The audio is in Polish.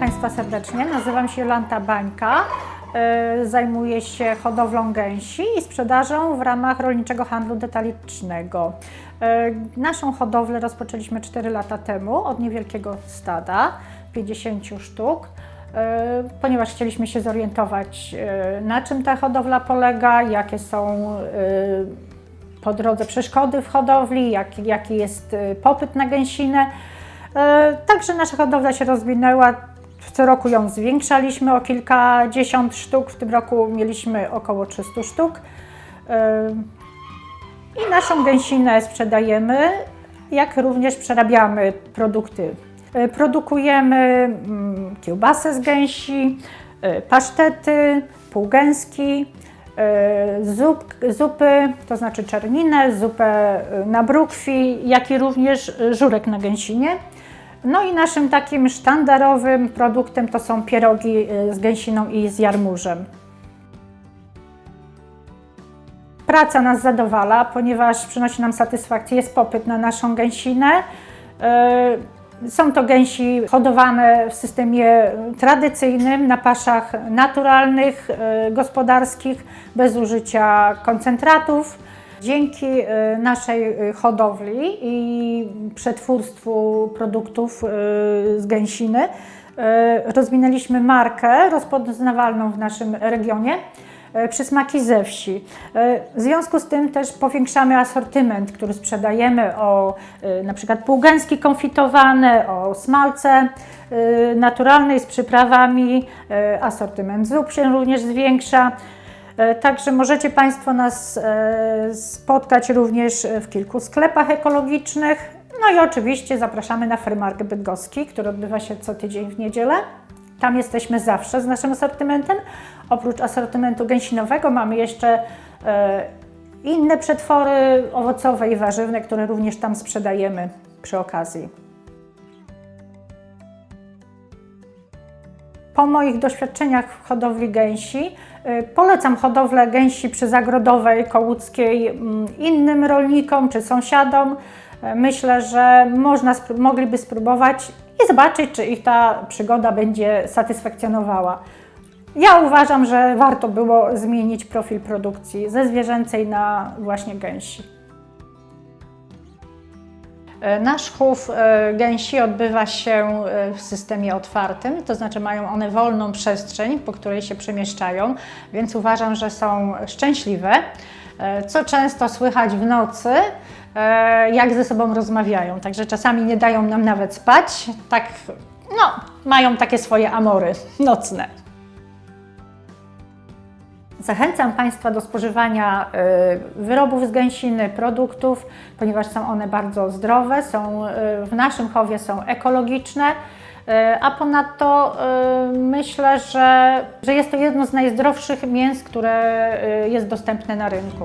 Państwa serdecznie. Nazywam się Jolanta Bańka. E, Zajmuję się hodowlą gęsi i sprzedażą w ramach rolniczego handlu detalicznego. E, Naszą hodowlę rozpoczęliśmy 4 lata temu od niewielkiego stada, 50 sztuk. E, Ponieważ chcieliśmy się zorientować, na czym ta hodowla polega, jakie są po drodze przeszkody w hodowli, jak, jaki jest popyt na gęsinę. Także nasza hodowla się rozwinęła. Co roku ją zwiększaliśmy o kilkadziesiąt sztuk. W tym roku mieliśmy około 300 sztuk. E, I naszą gęsinę sprzedajemy, jak również przerabiamy produkty. E, Produkujemy mm, kiełbasę z gęsi, e, pasztety, półgęski, zup, zupy, to znaczy czerninę, zupę na brukwi, jak i również żurek na gęsinie. No i naszym takim sztandarowym produktem to są pierogi e, z gęsiną i z jarmużem. Praca nas zadowala, ponieważ przynosi nam satysfakcję, jest popyt na naszą gęsinę. E, Są to gęsi hodowane w systemie tradycyjnym, na paszach naturalnych, e, gospodarskich, bez użycia koncentratów. Dzięki e, naszej e, hodowli i przetwórstwu produktów e, z gęsiny rozwinęliśmy markę rozpoznawalną w naszym regionie przysmaki ze wsi. W związku z tym też powiększamy asortyment, który sprzedajemy o na przykład półgęski konfitowane, o smalce naturalnej z przyprawami, asortyment zup się również zwiększa. E, Także możecie Państwo nas e, spotkać również w kilku sklepach ekologicznych. No i oczywiście zapraszamy na Frymark Bydgoski, który odbywa się co tydzień w niedzielę. Tam jesteśmy zawsze z naszym asortymentem. Oprócz asortymentu gęsinowego mamy jeszcze e, inne przetwory owocowe i warzywne, które również tam sprzedajemy przy okazji. Po moich doświadczeniach w hodowli gęsi y, polecam hodowlę gęsi przyzagrodowej, kołuckiej mm, innym rolnikom czy sąsiadom. Y, Myślę, że można, mogliby spróbować i zobaczyć, czy ich ta przygoda będzie satysfakcjonowała. Ja uważam, że warto było zmienić profil produkcji ze zwierzęcej na właśnie gęsi. E, Nasz chów e, gęsi odbywa się e, w systemie otwartym, to znaczy mają one wolną przestrzeń, po której się przemieszczają, więc uważam, że są szczęśliwe. Co często słychać w nocy, jak ze sobą rozmawiają, także czasami nie dają nam nawet spać, tak, no, mają takie swoje amory nocne. Zachęcam Państwa do spożywania y, wyrobów z gęsiny, produktów, ponieważ są one bardzo zdrowe, są, y, w naszym chowie są ekologiczne, y, a ponadto myślę, że, że jest to jedno z najzdrowszych mięs, które jest dostępne na rynku.